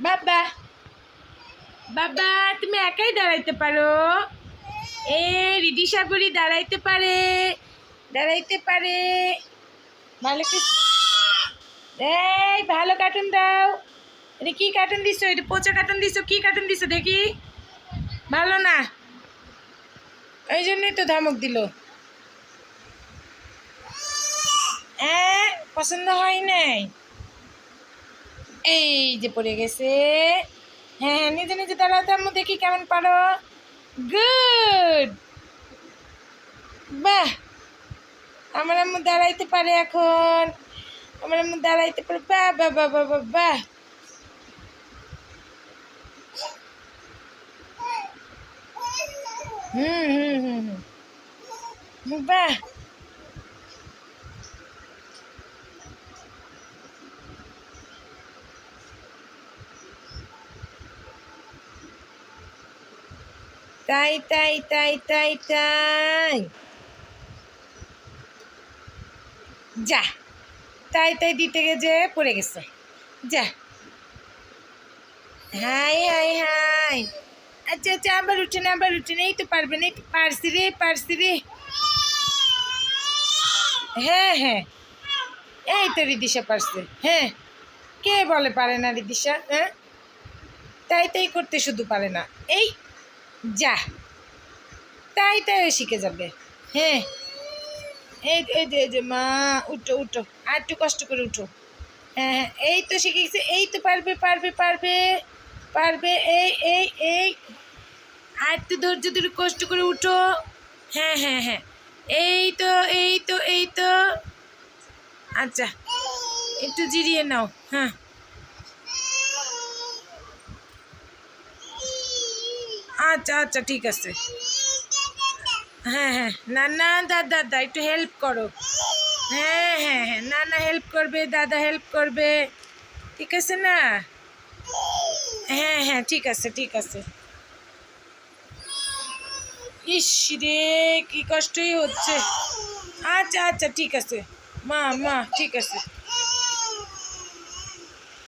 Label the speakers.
Speaker 1: বাবা বাবা, তুমি একাই দাঁড়াইতে পারো। এ, রিডি সাগরি দাঁড়াইতে পারে দাঁড়াইতে পারে। ভালো এই, ভালো কার্টুন দাও। এটা কি কার্টুন দিছো? এটা পচা কার্টুন দিছো? কি কার্টুন দিছো দেখি। ভালো না। ওই জন্যই তো ধমক দিল। হ্যাঁ পছন্দ হয় নাই। এই যে পড়ে গেছে। হ্যাঁ নিজে নিজে দাঁড়াতে আম্মু, দেখি কেমন পারো। গুড বাহ! আমার আম্মু দাঁড়াইতে পারে এখন। আমার আম্মু দাঁড়াইতে পারে। বাহ বাহ বাহ বাহ বাহ বাহ। হুম হুম হুম হুম। বাহ! তাই তাই তাই তাই তাই। যা, তাই তাই দিতে গেছে, পড়ে গেছে। যা। হাই হাই হাই। আচ্ছা আচ্ছা আবার উঠে না আবার উঠে না এই তো পারবে না পারছি রে পারছি রে। হ্যাঁ হ্যাঁ। এই তো রিদিশা পারছে হ্যাঁ। কে বলে পারে না রিদিশা হ্যাঁ? তাই তাই করতে শুধু পারে না। এই যা, তাই তাই শিখে যাবে। হ্যাঁ এই এই যে যে মা, উঠো উঠো, আর একটু কষ্ট করে উঠো। হ্যাঁ হ্যাঁ এই তো শিখে গেছে, এই তো পারবে পারবে পারবে পারবে, এই এই এই। আর একটু ধৈর্য ধরে কষ্ট করে উঠো। হ্যাঁ হ্যাঁ হ্যাঁ এই তো এই তো এই তো। আচ্ছা একটু জিরিয়ে নাও হ্যাঁ। আচ্ছা আচ্ছা ঠিক আছে। হ্যাঁ হ্যাঁ না না, দাদা দাদা, একটু হেল্প করো। হ্যাঁ হ্যাঁ হ্যাঁ না না হেল্প করবে, দাদা হেল্প করবে। ঠিক আছে না? হ্যাঁ হ্যাঁ ঠিক আছে ঠিক আছে। ইস রে, কি কষ্টই হচ্ছে। আচ্ছা আচ্ছা ঠিক আছে। মা মা, ঠিক আছে।